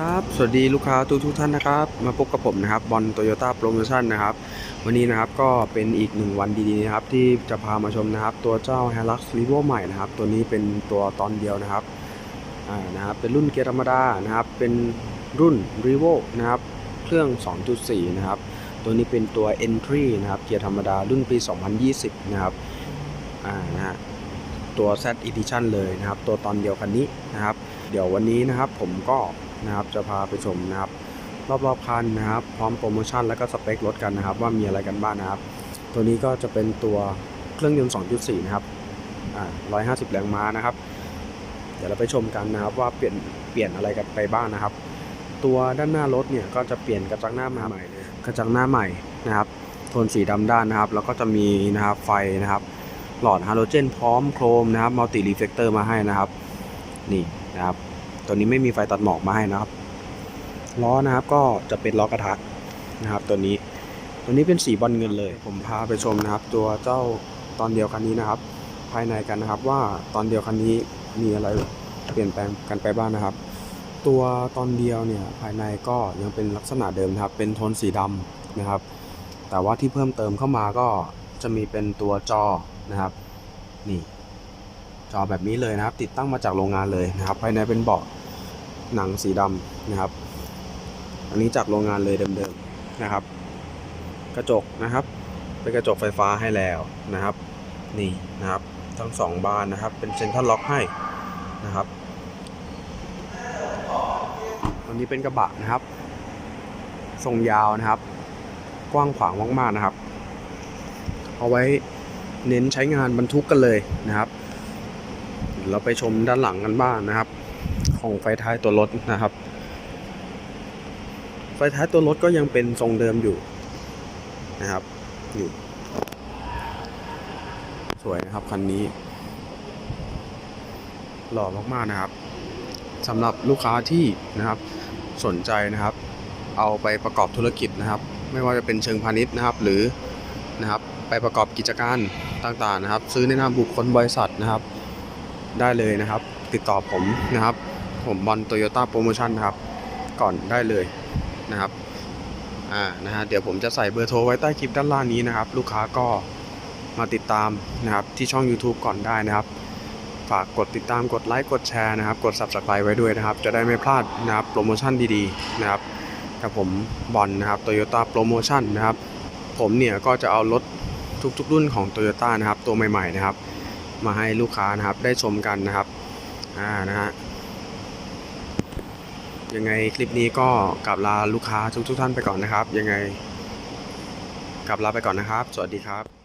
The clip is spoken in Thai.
ครับ สวัสดีลูกค้าทุกทุกท่านนะครับ มาพบกับผมนะครับบอลโตโยต้าโปรโมชั่นนะครับ วันนี้นะครับก็เป็นอีกหนึ่งวันดีๆนะครับ ที่จะพามาชมนะครับ ตัวเจ้า h i l u x r e v o ใหม่นะครับ ตัวนี้เป็นตัวตอนเดียวนะครับอ่านะครับ เป็นรุ่นเกียร์ธรรมดานะครับ เป็นรุ่น r e v o นะครับ เครื่อง 2.4 นะครับ ตัวนี้เป็นตัว Entry นะครับ เกียร์ธรรมดารุ่นปี 2020 นะครับอ่านะฮะตัว Z Edition เลยนะครับ ตัวตอนเดียวคันนี้นะครับ เดี๋ยววันนี้นะครับผมก็นะครับจะพาไปชมนะครับรอบๆคันนะครับ พร้อมโปรโมชั่นแล้วก็สเปครถกันนะครับ ว่ามีอะไรกันบ้างนะครับ ตัวนี้ก็จะเป็นตัวเครื่องยนต์ 2.4 นะครับอ่า150 แรงม้านะครับ เดี๋ยวเราไปชมกันนะครับว่าเปลี่ยนเปลี่ยนอะไรกันไปบ้างนะครับ ตัวด้านหน้ารถเนี่ยก็จะเปลี่ยนกระจังหน้ามาใหม่เลยกระจังหน้าใหม่นะครับโทนสีดำด้านนะครับ แล้วก็จะมีนะครับไฟนะครับ หลอดฮาโลเจนพร้อมโครมนะครับมัลติรีเฟกเตอร์มาให้นะครับ นี่นะครับ ตัวนี้ไม่มีไฟตัดหมอกมาให้นะครับ ล้อนะครับก็จะเป็นล้อกระทะนะครับ ตัวนี้ ตัวนี้เป็นสีบอลเงินเลย ผมพาไปชมนะครับ ตัวเจ้าตอนเดียวคันนี้นะครับ ภายในกันนะครับว่าตอนเดียวคันนี้มีอะไรเปลี่ยนแปลงกันไปบ้างนะครับ ตัวตอนเดียวเนี่ยภายในก็ยังเป็นลักษณะเดิมนะครับ เป็นโทนสีดำนะครับ แต่ว่าที่เพิ่มเติมเข้ามาก็จะมีเป็นตัวจอนะครับ นี่ จอแบบนี้เลยนะครับ ติดตั้งมาจากโรงงานเลยนะครับ ภายในเป็นเบาะหนังสีดำนะครับ อันนี้จากโรงงานเลยเดิมๆนะครับ กระจกนะครับ เป็นกระจกไฟฟ้าให้แล้วนะครับ นี่นะครับทั้งสองบานนะครับ เป็นเซ็นทรัลล็อกให้นะครับตัวนี้เป็นกระบะนะครับ ทรงยาวนะครับ กว้างขวางมากๆนะครับ เอาไว้เน้นใช้งานบรรทุกกันเลยนะครับ เราไปชมด้านหลังกันบ้างนะครับ ของไฟท้ายตัวรถนะครับ ไฟท้ายตัวรถก็ยังเป็นทรงเดิมอยู่นะครับ อยู่ สวยนะครับคันนี้ หล่อมากๆนะครับสำหรับลูกค้าที่นะครับสนใจนะครับ เอาไปประกอบธุรกิจนะครับ ไม่ว่าจะเป็นเชิงพาณิชย์นะครับ หรือนะครับ ไปประกอบกิจการต่างๆนะครับ ซื้อในนามบุคคลบริษัทนะครับ ได้เลยนะครับ ติดต่อผมนะครับ ผมบอลโตโยต้าโปรโมชั่นนะครับ ก่อนได้เลยนะครับอ่านะฮะเดี๋ยวผมจะใส่เบอร์โทรไว้ใต้คลิปด้านล่างนี้นะครับ ลูกค้าก็มาติดตามนะครับที่ช่อง YouTube ก่อนได้นะครับ ฝากกดติดตามกดไลค์กดแชร์นะครับ กด Subscribe ไว้ด้วยนะครับ จะได้ไม่พลาดนะครับโปรโมชั่นดีๆนะครับกับผมบอลนะครับโตโยต้าโปรโมชั่นนะครับ ผมเนี่ยก็จะเอารถทุกๆ รุ่นของ Toyota นะครับ ตัวใหม่ๆนะครับ มาให้ลูกค้านะครับได้ชมกันนะครับอ่านะฮะยังไงคลิปนี้ก็กลับลาลูกค้าทุกๆท่านไปก่อนนะครับ ยังไงกลับลาไปก่อนนะครับ สวัสดีครับ